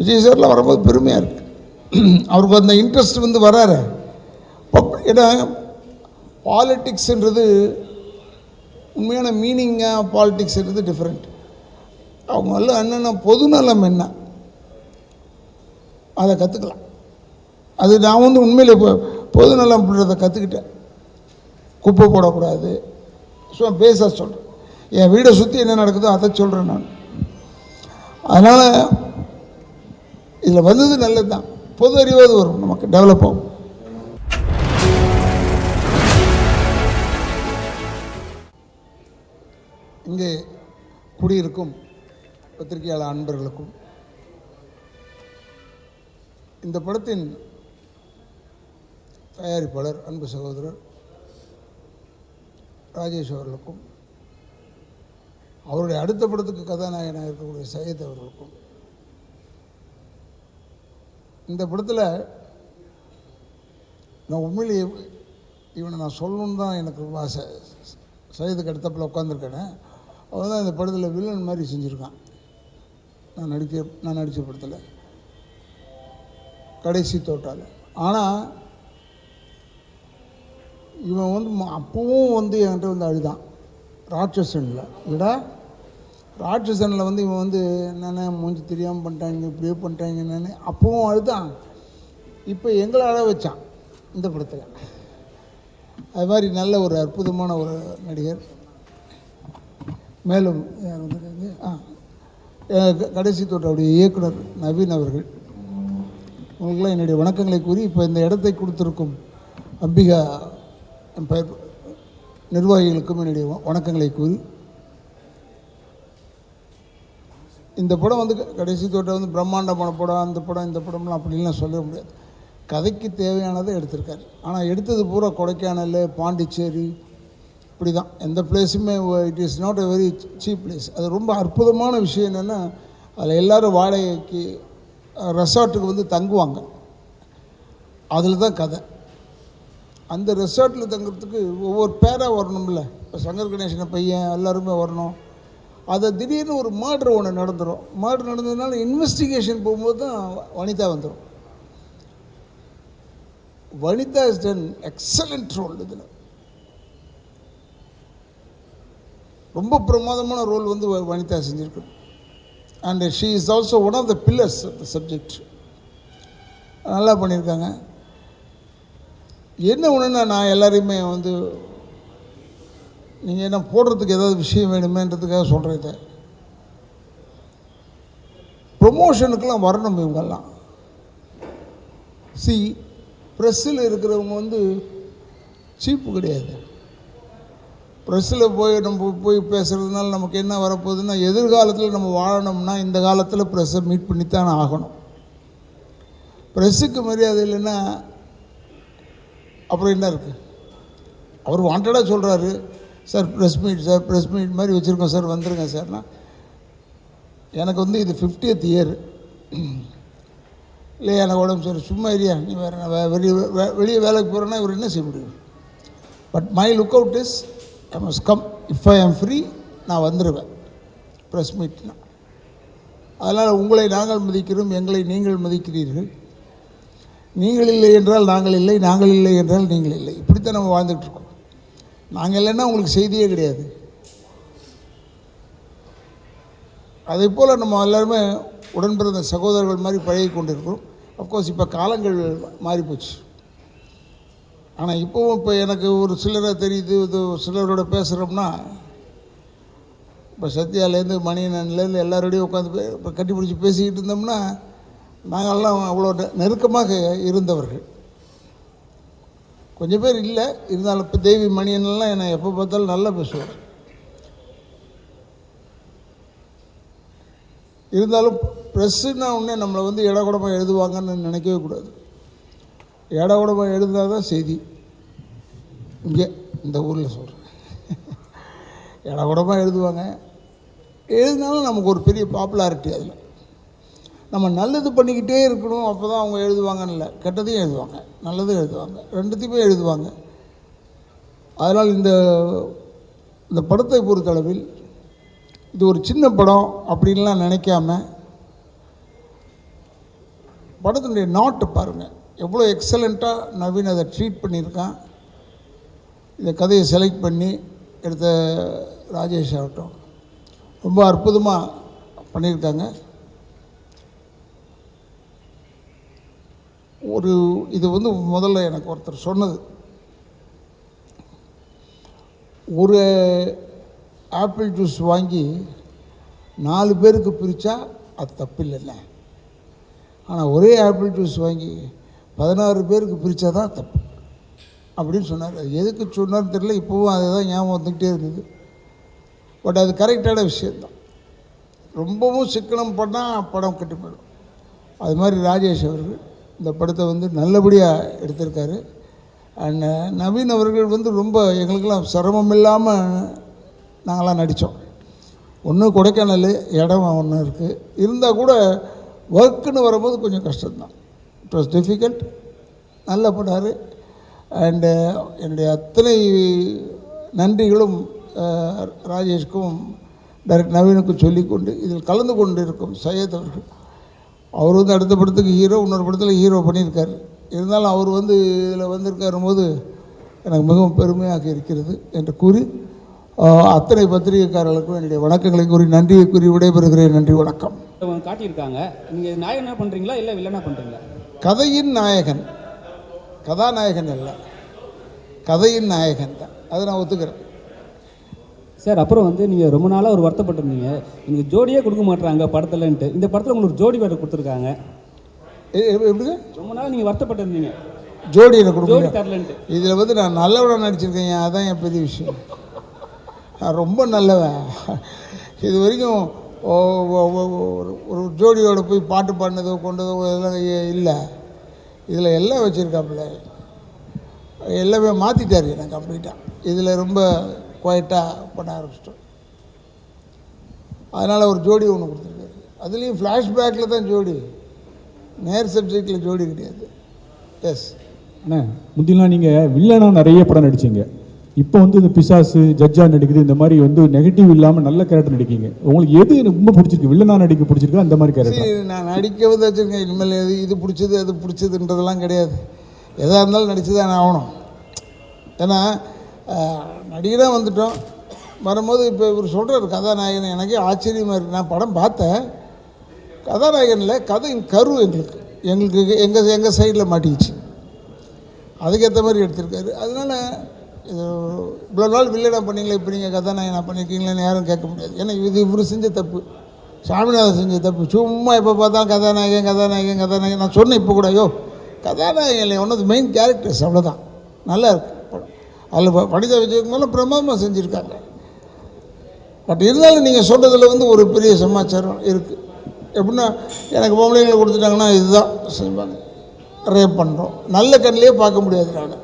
விஜய் சார்லாம் வரும்போது பெருமையாக இருக்கு. அவருக்கு அந்த இன்ட்ரெஸ்ட் வந்து வராரு ஏன்னா பாலிட்டிக்ஸ்ன்றது உண்மையான மீனிங்காக பாலிட்டிக்ஸ்ன்றது டிஃப்ரெண்ட் அவங்க எல்லாம் என்னென்ன பொதுநலம் என்ன? அதை கற்றுக்கலாம் அது நான் வந்து உண்மையில் இப்போ பொதுநலம்ன்றதை கற்றுக்கிட்டேன் குப்பை போடக்கூடாது. சும்மா பேச சொல்கிறேன் என் வீடை சுற்றி என்ன நடக்குதோ அதை சொல்கிறேன் நான். அதனால் இதில் வந்தது நல்லது தான் பொது அறிவாவது வரும். நமக்கு டெவலப் ஆகும். இங்கே குடியிருக்கும் பத்திரிகையாளர் அன்பர்களுக்கும் இந்த படத்தின் தயாரிப்பாளர் அன்பு சகோதரர் ராஜேஷ் அவர்களுக்கும் அவருடைய அடுத்த படத்துக்கு கதாநாயகனாக இருக்கக்கூடிய சையத் அவர்களுக்கும் இந்த படத்தில் நான் உண்மையிலேயே இவனை நான் சொல்லணுன்னு தான் எனக்கு ரொம்ப ஆசை சையதுக்கு அடுத்தப்பில் உட்காந்துருக்கேன் அவன் தான் இந்த படத்தில் வில்லன் மாதிரி செஞ்சுருக்கான். நான் நடிக்க நான் நடித்த படத்தில். கடைசி தோட்டால். ஆனால் இவன் வந்து ம- அப்பவும் வந்து என்கிட்ட வந்து அழுதான். ராட்சசனில். இல்லடா ராட்சசனில் வந்து இவன் வந்து என்னென்ன மூஞ்சி தெரியாமல் பண்ணிட்டாங்க இப்படியே பண்ணிட்டாங்க என்னென்னு அப்பவும் அழுதான். இப்போ எங்களை அழ வச்சான் இந்த படத்தில். அது மாதிரி நல்ல ஒரு அற்புதமான ஒரு நடிகர். மேலும் யார் வந்திருக்காங்க ஆ கடைசி தோட்டவுடைய இயக்குனர் நவீன் அவர்கள். உங்களுக்கெல்லாம் என்னுடைய வணக்கங்களை கூறி இப்போ இந்த இடத்தை கொடுத்துருக்கும் அம்பிகா என் பெயர் நிர்வாகிகளுக்கும் என்னுடைய வ- வணக்கங்களை கூறி இந்த படம் வந்து க- கடைசி தோட்டம் வந்து பிரம்மாண்டமான படம் அந்த படம் இந்த படம்லாம் அப்படின்லாம் சொல்ல முடியாது. கதைக்கு தேவையானதை எடுத்திருக்காரு. ஆனால் எடுத்தது பூரா கொடைக்கானல் பாண்டிச்சேரி இப்படி தான் எந்த பிளேஸுமே it is not a very cheap place அது ரொம்ப அற்புதமான விஷயம் என்னென்னா அதில் எல்லோரும் வாடகைக்கு ரெசார்ட்டுக்கு வந்து தங்குவாங்க. அதில் தான் கதை. அந்த ரெசார்ட்டில் தங்குறதுக்கு ஒவ்வொரு பேராக வரணும்ல. இப்போ சங்கர் கணேசன பையன் எல்லாருமே வரணும். அதை திடீர்னு ஒரு மர்டர் ஒன்று நடந்துடும் மர்டர் நடந்ததுனால இன்வெஸ்டிகேஷன் போகும்போது தான் வனிதா வந்துடும் Vanitha is done excellent role இதில். ரொம்ப பிரமாதமான ரோல் வந்து வ- Vanitha செஞ்சுருக்கு. And she is also one of the pillars the subject நல்லா பண்ணியிருக்காங்க. என்ன ஒன்றுன்னா நான் எல்லாரையுமே வந்து நீங்கள் என்ன போடுறதுக்கு ஏதாவது விஷயம் வேணுமேன்றதுக்காக சொல்கிறது இதை. ப்ரொமோஷனுக்கெல்லாம் வரணும் இவங்கெல்லாம். சி ப்ரெஸ்ஸில் இருக்கிறவங்க வந்து சீப்பு கிடையாது. ப்ரெஸ்ஸில் போய் நம்ம போய் பேசுகிறதுனால நமக்கு என்ன வரப்போகுதுன்னா எதிர்காலத்தில் நம்ம வாழணும்னா இந்த காலத்தில் ப்ரெஸ்ஸை மீட் பண்ணித்தான் ஆகணும். ப்ரெஸ்ஸுக்கு மரியாதை இல்லைன்னா அப்புறம் என்ன இருக்குது அவர் வாண்டடாக சொல்கிறாரு sir press meet sir press meet மாதிரி வச்சுருக்கோம் சார் வந்துருங்க சார்னா. எனக்கு வந்து இது ஃபிஃப்டியத் இயர் இல்லை எனக்கு உடம்பு சரி சும்மா ஏரியா நீ வேறு நான் வே- வெளியே வே- வெளியே வேலைக்கு போகிறேன்னா இவர் என்ன செய்ய முடியும்? But my look out is I must come if I am free நான் வந்துடுவேன் ப்ரெஸ் மீட்னா அதனால் உங்களை நாங்கள் மதிக்கிறோம் எங்களை நீங்கள் மதிக்கிறீர்கள். நீங்கள் இல்லை என்றால் நாங்கள் இல்லை நாங்கள் இல்லை என்றால் நீங்கள் இல்லை. இப்படித்தான் நம்ம வாழ்ந்துகிட்ருக்கோம் நாங்கள் இல்லைன்னா உங்களுக்கு செய்தியே கிடையாது. அதே போல் நம்ம எல்லாருமே உடன்பிறந்த சகோதரர்கள் மாதிரி பழகி கொண்டிருக்கிறோம். அஃப்கோர்ஸ் இப்போ காலங்கள் மாறிப்போச்சு ஆனால் இப்போவும் இப்போ எனக்கு ஒரு சிலரை தெரியுது இது ஒரு சிலரோட பேசுகிறோம்னா இப்போ சத்யாலேருந்து மணியனன்லேருந்து எல்லாரோடையும் உட்காந்து இப்போ கட்டி பிடிச்சி பேசிக்கிட்டு இருந்தோம்னா நாங்கள்லாம் அவ்வளோ நெருக்கமாக இருந்தவர்கள். கொஞ்சம் பேர் இல்லை. இருந்தாலும் இப்போ தேவி மணியன்லாம் என்னை எப்போ பார்த்தாலும் நல்லா பேசுவார். இருந்தாலும் ப்ரெஸ்ஸுன்னா உடனே நம்மளை வந்து இடகுடமாக எழுதுவாங்கன்னு நினைக்கவே கூடாது. இடகுடமாக எழுந்தால் தான் செய்தி. இங்கே இந்த ஊரில் சொல்கிறேன் இடகுடமாக எழுதுவாங்க. எழுதினாலும் நமக்கு ஒரு பெரிய பாப்புலாரிட்டி அதில். நம்ம நல்லது பண்ணிக்கிட்டே இருக்கணும் அப்போ தான் அவங்க எழுதுவாங்கன்னு இல்லை. கெட்டதையும் எழுதுவாங்க நல்லதும் எழுதுவாங்க ரெண்டுத்தையுமே எழுதுவாங்க. அதனால் இந்த இந்த படத்தை பொறுத்தளவில் இது ஒரு சின்ன படம் அப்படின்லாம் நினைக்காம படத்தினுடைய நாட்டு பாருங்கள் எவ்வளோ எக்ஸலண்ட்டாக நவீன் அதை ட்ரீட் பண்ணியிருக்கான். இந்த கதையை செலக்ட் பண்ணி எடுத்த ராஜேஷ் ஆகட்டும். ரொம்ப அற்புதமாக பண்ணியிருக்காங்க. ஒரு இது வந்து முதல்ல எனக்கு ஒருத்தர் சொன்னது. ஒரு ஆப்பிள் ஜூஸ் வாங்கி நாலு பேருக்கு பிரித்தா அது தப்பு இல்லைல்ல ஆனால் ஒரே ஆப்பிள் ஜூஸ் வாங்கி பதினாறு பேருக்கு பிரித்தா தான் தப்பு. அப்படின்னு சொன்னார். அது எதுக்கு சொன்னார்னு தெரியல. இப்போவும் அதை தான் ஞாபகம் வந்துக்கிட்டே இருந்தது பட் அது கரெக்டான விஷயந்தான் ரொம்பவும் சிக்கனம் பண்ணால் படம் கெட்டு போயிடும். அது மாதிரி ராஜேஷ் அவர்கள் இந்த படத்தை வந்து நல்லபடியாக எடுத்திருக்காரு. அண்ட் uh, நவீன் அவர்கள் வந்து ரொம்ப எங்களுக்கெல்லாம் சிரமம் இல்லாமல் நாங்களாம் நடித்தோம் ஒன்று கொடைக்கானல் இடம் ஒன்று இருக்குது இருந்தால் கூட ஒர்க்குன்னு வரும்போது கொஞ்சம் கஷ்டம்தான். இட் வாஸ் டிஃபிகல்ட் நல்ல படார். அண்டு uh, என்னுடைய அத்தனை நன்றிகளும் uh, ராஜேஷ்க்கும் டைரக்ட் நவீனுக்கும் சொல்லிக்கொண்டு இதில் கலந்து கொண்டு இருக்கும் சையத் அவர்கள். அவர் வந்து அடுத்த படத்துக்கு ஹீரோ இன்னொரு படத்தில் ஹீரோ பண்ணியிருக்காரு. இருந்தாலும் அவர் வந்து இதில் வந்திருக்காரும் போது எனக்கு மிகவும் பெருமையாக இருக்கிறது என்று கூறி அத்தனை பத்திரிகைக்காரர்களுக்கும் என்னுடைய வணக்கங்களை கூறி நன்றியை கூறி விடைபெறுகிறேன். நன்றி வணக்கம். காட்டியிருக்காங்க. நீங்கள் நாயகனா பண்ணுறீங்களா இல்லை வில்லனா பண்ணுறீங்களா கதையின் நாயகன். கதாநாயகன் அல்ல. கதையின் நாயகன் தான். அதை நான் ஒத்துக்கிறேன். சார் அப்புறம் வந்து நீங்கள் ரொம்ப நாளாக ஒரு வருத்தப்பட்டிருந்தீங்க. எனக்கு ஜோடியே கொடுக்க மாட்றாங்க படத்துலன்ட்டு. இந்த படத்தில் உங்களுக்கு ஜோடி வேறு கொடுத்துருக்காங்க. எப்படிங்க? ரொம்ப நாள் நீங்கள் வருத்தப்பட்டிருந்தீங்க. ஜோடி எனக்கு ஜோடி கொடுங்க தரலன்ட்டு. இதில் வந்து நான் நல்லவனாக நடிச்சிருக்கேன். அதான் என் பெரிய விஷயம். நான் ரொம்ப நல்லவன். இது வரைக்கும் ஒரு ஜோடியோட போய் பாட்டு பாடினதோ கொண்டதோ இதெல்லாம் இல்லை. இதில் எல்லாம் வச்சுருக்காப்புல. எல்லாமே மாற்றிட்டார் எனக்கு கம்ப்ளீட்டாக இதில் ரொம்ப குவைட்டாக பண்ண ஆரம்பிச்சிட்டோம். அதனால் ஒரு ஜோடி ஒன்று கொடுத்துருக்காரு. அதுலேயும் ஃப்ளாஷ்பேக்கில் தான் ஜோடி. நேர் சப்ஜெக்டில் ஜோடி கிடையாது. எஸ் அண்ணா முந்திலாம் நீங்கள் வில்லனாக நிறைய படம் நடிச்சீங்க. இப்போ வந்து இந்த பிசாசு ஜட்ஜா நடிக்குது இந்த மாதிரி வந்து நெகட்டிவ் இல்லாமல் நல்ல கேரக்டர் நடிக்கீங்க. உங்களுக்கு எது எனக்கு ரொம்ப பிடிச்சிருக்கு? வில்லனா நடிக்க பிடிச்சிருக்கா? அந்த மாதிரி கேரக்டர் நான் நடிக்க வந்து வச்சுருக்கேன். இனிமேல் எது இது பிடிச்சது அது பிடிச்சதுன்றதெல்லாம் கிடையாது. எதாக இருந்தாலும் நடிச்சு தான் ஆகணும். ஏன்னா நடிகராக வந்துட்டோம். வரும்போது இப்போ இவர் சொல்கிறார் கதாநாயகன். எனக்கே ஆச்சரியமாக இருக்குது நான் படம் பார்த்தேன். கதாநாயகனில் கதையின் கரு எங்களுக்கு. எங்களுக்கு எங்கள் எங்கள் சைடில் மாட்டிக்கிச்சு. அதுக்கேற்ற மாதிரி எடுத்திருக்காரு. அதனால் இது இவ்வளோ நாள் வில்லனா பண்ணீங்களே இப்போ நீங்கள் கதாநாயகனா பண்ணியிருக்கீங்களேன்னு யாரும் கேட்க முடியாது. ஏன்னா இது இவர் செஞ்ச தப்பு. சாமிநாதன் செஞ்ச தப்பு. சும்மா எப்போ பார்த்தாலும் கதாநாயகன் கதாநாயகன் கதாநாயகன். நான் சொன்னேன் இப்போ கூட ஐயோ கதாநாயகன் இல்லை ஒன் மெயின் கேரக்டர்ஸ் அவ்வளோதான் நல்லா இருக்குது அதில் வனிதா விஜயகுமாரில் பிரமாதமாக செஞ்சுருக்காங்க. பட் இருந்தாலும் நீங்கள் சொல்கிறதுல வந்து ஒரு பெரிய சமாச்சாரம் இருக்குது எப்படின்னா எனக்கு பொம்பளைங்களை கொடுத்துட்டாங்கன்னா இதுதான் செய்வாங்க. ரேப் பண்ணுறோம் நல்ல கண்ணிலே பார்க்க முடியாது நான்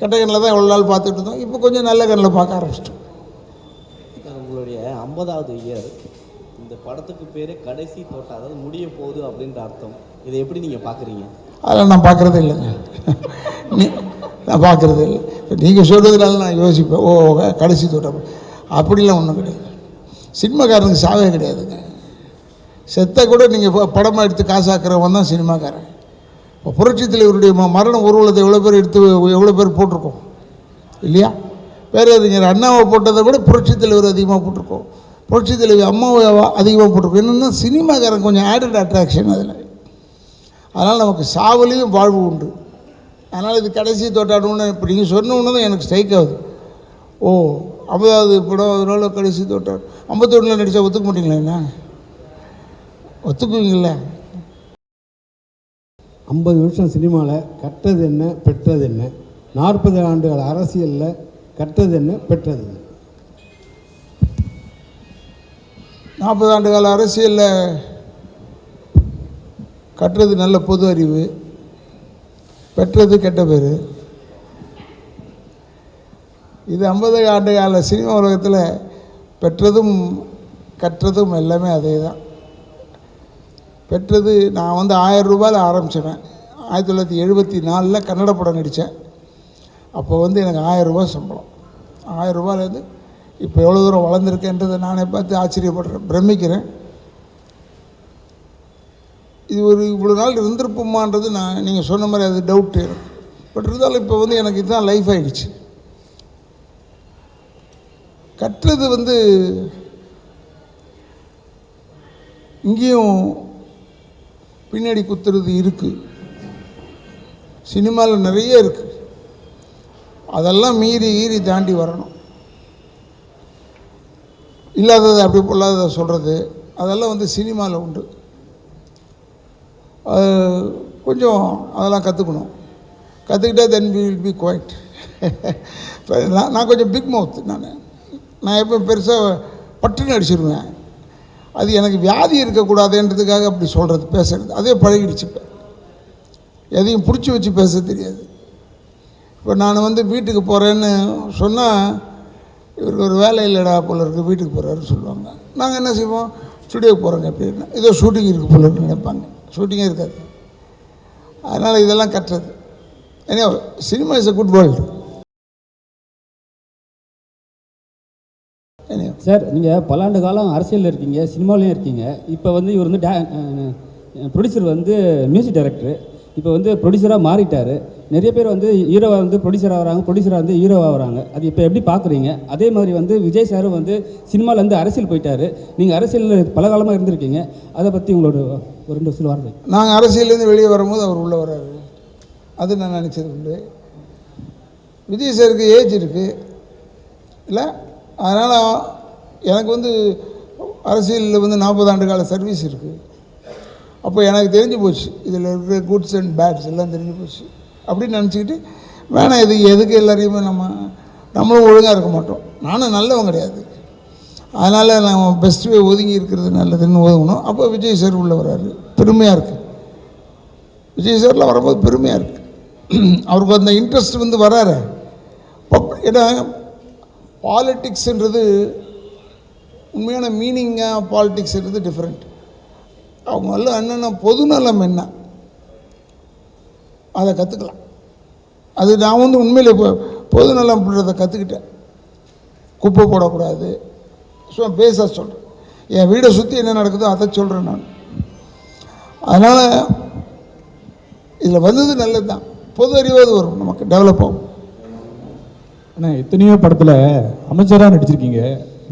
கெட்ட கண்ணில் தான் எவ்வளோ நாள் பார்த்துட்டு இருந்தோம். இப்போ கொஞ்சம் நல்ல கண்ணில் பார்க்க ஆரம்பிச்சிட்டோம். உங்களுடைய ஐம்பதாவது இயர் இந்த படத்துக்கு பேர் கடைசி தோட்டம் அதாவது முடிய போகுது அப்படின்ற அர்த்தம். இதை எப்படி நீங்கள் பார்க்குறீங்க? அதெல்லாம் நான் பார்க்குறதே இல்லைங்க. நான் பார்க்குறது இல்லை. நீங்கள் சொல்கிறதுனால நான் யோசிப்பேன். ஓ கடைசி தோட்டம் அப்படிலாம் ஒன்றும் கிடையாது. சினிமாக்காரனுக்கு சாவே கிடையாதுங்க. செத்த கூட நீங்கள் படமாக எடுத்து காசாக்குறவன் தான் சினிமாக்காரன். இப்போ புரட்சி தலைவருடைய ம- மரண ஊர்வலத்தை எவ்வளோ பேர் எடுத்து எவ்வளோ பேர் போட்டிருக்கோம்? இல்லையா? பேரறிஞர் அண்ணாவை போட்டதை விட புரட்சி தலைவர் அதிகமாக போட்டிருக்கோம். புரட்சி தலைவர் அம்மாவை அதிகமாக போட்டிருக்கோம். என்னென்னா சினிமாக்காரன் கொஞ்சம் ஆடட் அட்ராக்ஷன் அதில். அதனால் நமக்கு சாவலையும் வாழ்வு உண்டு. அதனால் இது கடைசி தோட்டாடணும்னு இப்போ நீங்கள் சொன்ன உடனே தான் எனக்கு ஸ்ட்ரைக் ஆகுது. ஓ ஐம்பதாவது படம் அதனால கடைசி தோட்டாடு. ஐம்பத்தொன்னில் நடித்தா ஒத்துக்க மாட்டீங்களா என்ன? ஒத்துக்குவீங்கள ஐம்பது வருஷம் சினிமாவில் கற்றது என்ன பெற்றது என்ன? நாற்பது ஆண்டுகள் அரசியலில் கற்றது என்ன பெற்றது என்ன? நாற்பது ஆண்டு கால அரசியலில் கற்றது நல்ல பொது அறிவு. பெற்றது கெட்ட பேர். இது ஐம்பது ஆண்டு கால சினிமா உலகத்தில் பெற்றதும் கற்றதும் எல்லாமே அதே தான் பெற்றது நான் வந்து ஆயிரம் ரூபாயில் ஆரம்பித்தேன் ஆயிரத்தி தொள்ளாயிரத்தி எழுபத்தி நாலில் கன்னட படம் நடித்தேன் அப்போ வந்து எனக்கு ஆயிரம் ரூபாய் சம்பளம். ஆயிரம் ரூபாயிலேருந்து இப்போ எவ்வளோ தூரம் வளர்ந்துருக்கேன்றதை நானே பார்த்து ஆச்சரியப்படுறேன் பிரமிக்கிறேன். இது ஒரு இவ்வளோ நாள் இருந்திருப்போமான்றது நான் நீங்கள் சொன்ன மாதிரி அது டவுட்டு எனக்கு பட் இருந்தாலும் இப்போ வந்து எனக்கு இதுதான் லைஃப் ஆயிடுச்சு. கற்றது வந்து இங்கேயும் பின்னாடி குத்துறது இருக்குது சினிமாவில் நிறைய இருக்குது அதெல்லாம் மீறி ஈறி தாண்டி வரணும். இல்லாததை அப்படி பொல்லாததை சொல்கிறது அதெல்லாம் வந்து சினிமாவில் உண்டு. அது கொஞ்சம் அதெல்லாம் கற்றுக்கணும். கற்றுக்கிட்டா then we will be quite நான் நான் கொஞ்சம் பிக் மவுத் நான். நான் எப்போ பெருசாக பட்டுன்னு அடிச்சிருவேன். அது எனக்கு வியாதி இருக்கக்கூடாதுன்றதுக்காக அப்படி சொல்கிறது பேசுறது. அதே பழகிடுச்சு இப்போ. எதையும் பிடிச்சி வச்சு பேச தெரியாது. இப்போ நான் வந்து வீட்டுக்கு போகிறேன்னு சொன்னால் இவருக்கு ஒரு வேலை இல்லைடா போல இருக்கு வீட்டுக்கு போகிறாருன்னு சொல்லுவாங்க. நாங்கள் என்ன செய்வோம்? ஸ்டுடியோக்கு போகிறோங்க அப்படின்னா ஏதோ ஷூட்டிங் இருக்குது போல இருக்குன்னு நினைப்பாங்க. ஷூட்டிங்கே இருக்காது. அதனால் இதெல்லாம் கட்டுறது ஏன்னா cinema is a good world sir நீங்கள் பல்லாண்டு காலம் அரசியலில் இருக்கீங்க சினிமாலையும் இருக்கீங்க. இப்போ வந்து இவர் வந்து ப்ரொடியூசர் வந்து மியூசிக் டைரக்டர் இப்போ வந்து ப்ரொடியூசராக மாறிட்டார். நிறைய பேர் வந்து ஹீரோவாக வந்து ப்ரொடியூசராக வராங்க ப்ரொடியூசராக வந்து ஹீரோவாக வராங்க அது இப்போ எப்படி பார்க்குறீங்க? அதே மாதிரி வந்து விஜய் சாரும் வந்து சினிமாலேருந்து அரசியல் போயிட்டாரு. நீங்கள் அரசியலில் பல காலமாக இருந்திருக்கீங்க. அதை பற்றி உங்களோட ஒரு ரெண்டு சில வார்த்தை. நாங்கள் அரசியலேருந்து வெளியே வரும்போது அவர் உள்ளே வர்றாரு. அது நான் நினச்சது உண்டு. விஜய் சாருக்கு ஏஜ் இருக்குது இல்லை? அதனால் எனக்கு வந்து அரசியலில் வந்து நாற்பது ஆண்டு கால சர்வீஸ் இருக்குது அப்போ எனக்கு தெரிஞ்சு போச்சு. இதில் இருக்கிற குட்ஸ் அண்ட் பேட்ஸ் எல்லாம் தெரிஞ்சு போச்சு. அப்படின்னு நினச்சிக்கிட்டு வேணாம் இது எதுக்கு எல்லாரையுமே நம்ம நம்மளும் ஒழுங்காக இருக்க மாட்டோம். நானும் நல்லவன் கிடையாது. அதனால் நம்ம பெஸ்ட் வே ஒதுங்கி இருக்கிறது நல்லதுன்னு ஒதுங்கணும். அப்போ விஜய் சார் உள்ளே வராரு பெருமையாக இருக்குது விஜய் சார்லாம் வரும்போது பெருமையாக இருக்குது அவருக்கு அந்த இன்ட்ரெஸ்ட் வந்து வராரு பப் ஏன்னா பாலிட்டிக்ஸ்ன்றது உண்மையான மீனிங்காக பாலிட்டிக்ஸ்ன்றது டிஃப்ரெண்ட் அவங்க எல்லாம் என்னென்ன பொதுநலம் என்ன? அதை கற்றுக்கலாம் அது நான் வந்து உண்மையில் இப்போ பொதுநலம்ன்றதை கற்றுக்கிட்டேன் குப்பை போடக்கூடாது. ஸோ பேச சொல்கிறேன் என் வீடை சுற்றி என்ன நடக்குதோ அதை சொல்கிறேன் நான். அதனால் இதில் வந்தது நல்லது தான் பொது அறிவாது வரும். நமக்கு டெவலப் ஆகும். ஆனால் எத்தனையோ படத்தில் அமைச்சராக நடிச்சிருக்கீங்க.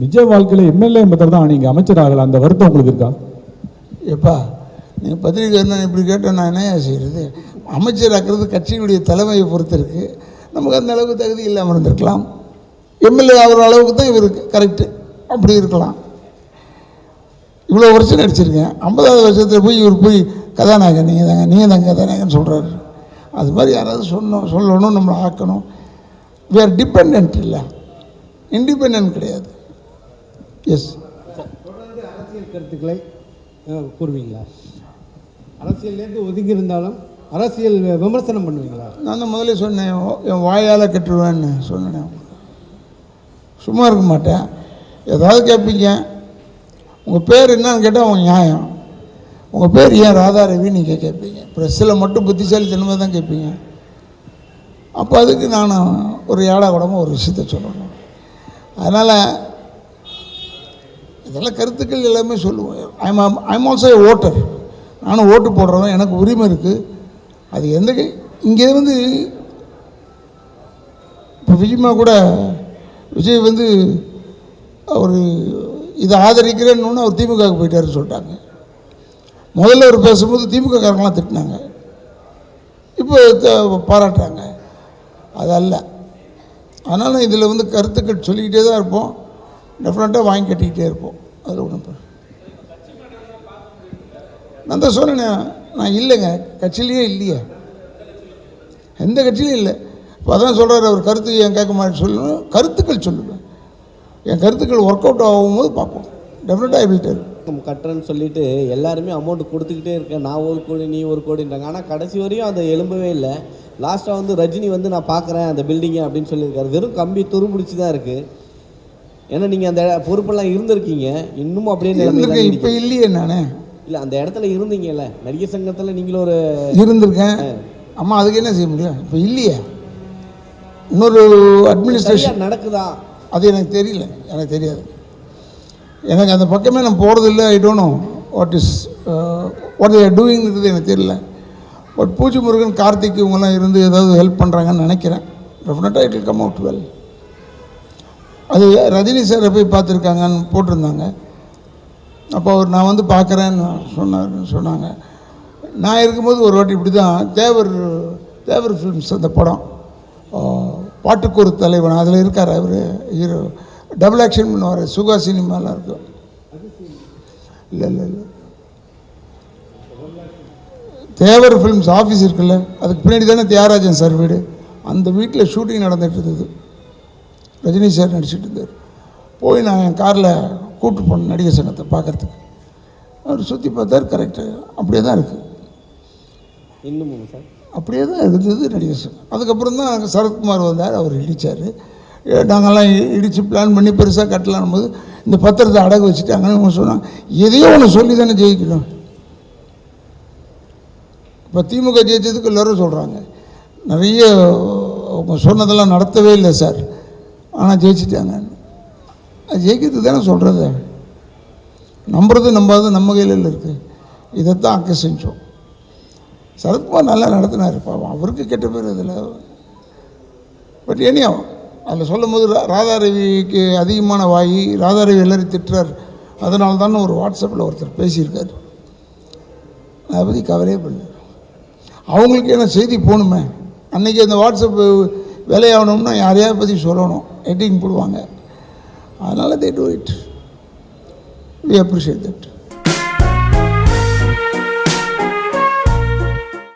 நிஜ வாழ்க்கையில் எம்எல்ஏ மெத்தட் தான் நீங்கள் அமைச்சர் ஆகலை அந்த வருத்தம் உங்களுக்கு இருக்கா? எப்பா நீங்கள் பத்திரிக்கை நான் இப்படி கேட்டால் நான் என்ன செய்கிறது அமைச்சராக்கிறது கட்சியினுடைய தலைமையை பொறுத்திருக்கு. இருக்குது நமக்கு அந்த அளவுக்கு தகுதி இல்லாமல் இருந்திருக்கலாம். எம்எல்ஏ ஆகிற அளவுக்கு தான் இவருக்கு கரெக்டு அப்படி இருக்கலாம். இவ்வளோ வருஷம் நடிச்சிருக்கேன். ஐம்பதாவது வருஷத்தில் போய் இவர் போய் கதாநாயகன் நீங்கள் தாங்க நீங்கள் தாங்க கதாநாயகன் சொல்கிறாரு அது மாதிரி யாராவது சொன்னோம் சொல்லணும் நம்மளை ஆக்கணும். வி ஆர் டிபெண்ட் இல்லை. இண்டிபெண்ட் கிடையாது. எஸ் அரசியல் கருத்துக்களை கூறுவீங்களா? அரசியல்லேருந்து ஒதுங்கி இருந்தாலும் அரசியல் விமர்சனம் பண்ணுவீங்களா? நான் தான் முதல்ல சொன்னேன் என் வாயால் கட்டுருவேன்னு சொன்னேன். சும்மா இருக்க மாட்டேன். ஏதாவது கேட்பீங்க உங்கள் பேர் என்னன்னு கேட்டால் உங்கள் நியாயம். உங்கள் பேர் ஏன் ராதா ரவி நீங்கள் கேட்பீங்க ப்ரெஸ்ஸில் மட்டும் புத்திசாலித்தனமாக தான் கேட்பீங்க அப்போ அதுக்கு நான் ஒரு ஏடா கூடமாக ஒரு விஷயத்த சொல்லணும். அதனால் இதெல்லாம் கருத்துக்கள் எல்லாமே சொல்லுவோம். I'm I'm also a voter நானும் ஓட்டு போடுறவன் எனக்கு உரிமை இருக்குது அது எந்த இங்கே வந்து இப்போ விஜயமா கூட விஜய் வந்து அவர் இதை ஆதரிக்கிறேன்னு அவர் திமுகவுக்கு போயிட்டாருன்னு சொல்லிட்டாங்க. முதல்ல அவர் பேசும்போது திமுக காரங்களாம் திட்டினாங்க. இப்போ பாராட்டுறாங்க. அது அல்ல. ஆனாலும் இதில் வந்து கருத்துக்கள் சொல்லிக்கிட்டே தான் இருப்போம். டெஃபினட்டாக வாங்கி கட்டிக்கிட்டே இருப்போம். அதில் ஒன்றும் நான் தான் சொன்னேனே நான் இல்லைங்க. கட்சியிலேயே இல்லையே. எந்த கட்சியிலும் இல்லை. இப்போ அதான் சொல்கிறார் அவர் கருத்து ஏன் கேட்க மாட்டேன்னு சொல்லணும். கருத்துக்கள் சொல்லுவேன் என் கருத்துக்கள் ஒர்க் அவுட் ஆகும்போது பார்ப்போம். டெஃபினட்டாக ஐ வில் டெல் கட்டுறேன்னு சொல்லிட்டு எல்லாருமே அமௌண்ட் கொடுத்துக்கிட்டே இருக்கேன். நான் ஒரு கோடி நீ ஒரு கோடின்றாங்க. ஆனால் கடைசி வரையும் அதை எழும்பவே இல்லை. லாஸ்ட்டாக வந்து ரஜினி வந்து நான் பார்க்குறேன் அந்த பில்டிங்கை அப்படின்னு சொல்லியிருக்காரு. வெறும் கம்பி துருபிடிச்சி தான் இருக்குது ஏன்னா நீங்கள் அந்த பொறுப்பெல்லாம் இருந்திருக்கீங்க. இன்னமும் அப்படியே இப்போ இல்லையே நான். இல்லை அந்த இடத்துல இருந்தீங்கல்ல. நடிகர் சங்கத்தில் நீங்களும் ஒரு இருந்திருக்கேன். அம்மா அதுக்கு என்ன செய்ய முடியும்? இப்போ இல்லையே. இன்னொரு அட்மினிஸ்ட்ரேஷன் நடக்குதா? அது எனக்கு தெரியல. எனக்கு தெரியாது. எனக்கு அந்த பக்கமே நான் போகிறதில்ல I don't know what is what there டூயிங்கிறது எனக்கு தெரியல. பட் பூச்சி முருகன் கார்த்திக் இவங்கெல்லாம் இருந்து ஏதாவது ஹெல்ப் பண்ணுறாங்கன்னு நினைக்கிறேன். டெஃபினட்டாக இட் கம் அவுட் வெல் அது ரஜினி சாரை போய் பார்த்துருக்காங்கன்னு போட்டிருந்தாங்க. அப்போ அவர் நான் வந்து பார்க்குறேன்னு சொன்னார் சொன்னாங்க. நான் இருக்கும்போது ஒரு வாட்டி இப்படி தான் தேவர் தேவர் ஃபிலிம்ஸ் அந்த படம் பாட்டுக்கூறு தலைவன் அதில் இருக்கார் அவர் ஹீரோ. டபுள் ஆக்ஷன் பண்ணுவார் சுகா சினிமாலாம் இருக்கும் இல்லை இல்லை இல்லை. தேவர் ஃபிலிம்ஸ் ஆஃபீஸ் இருக்குல்ல அதுக்கு பின்னாடி தானே தியாகராஜன் சார் வீடு. அந்த வீட்டில் ஷூட்டிங் நடந்துகிட்டு இருந்தது. ரஜினி சார் நடிச்சிட்டு இருந்தார். போய் நான் என் காரில் கூப்பிட்டு போனேன் நடிகர் சங்கத்தை பார்க்கறதுக்கு. அவர் சுற்றி பார்த்தார் கரெக்டு அப்படியே தான் இருக்குது இன்னும் சார்? அப்படியே தான் இருந்தது நடிகர் சங்கம். அதுக்கப்புறம் தான் சரத்குமார் வந்தார் அவர் இடித்தார் நாங்கள்லாம் இடித்து பிளான் பண்ணி பெருசாக கட்டலான் போது இந்த பத்திரத்தை அடகு வச்சுட்டாங்கன்னு அவங்க சொன்னாங்க எதையோ ஒன்று சொல்லி தானே ஜெயிக்கணும். இப்போ திமுக ஜெயிச்சதுக்கு எல்லோரும் சொல்கிறாங்க நிறைய அவங்க சொன்னதெல்லாம் நடத்தவே இல்லை சார். ஆனால் ஜெயிச்சிட்டாங்க. அது தானே சொல்கிறது நம்புறது நம்பாதது நம்ம கையில் இருக்குது இதைத்தான் அங்கே செஞ்சோம். சரத்குமார் நல்லா நடத்தினார் பாவம். அவருக்கு கெட்ட பேர் இதில் பட் ஏனியா அதில் சொல்லும் போது ராதா ராதாரவிக்கு அதிகமான வாயி ராதாரவி எல்லாரையும் திட்டுறார். அதனால தான் ஒரு வாட்ஸ்அப்பில் ஒருத்தர் பேசியிருக்காரு. அதை பற்றி கவலையே பண்ணல அவங்களுக்கு என்ன செய்தி போகணுமே? அன்றைக்கி அந்த வாட்ஸ்அப்பு வேலையாகணும்னா யாரையாவது பற்றி சொல்லணும்? எட்டிங் போடுவாங்க. அதனால் they do it we appreciate that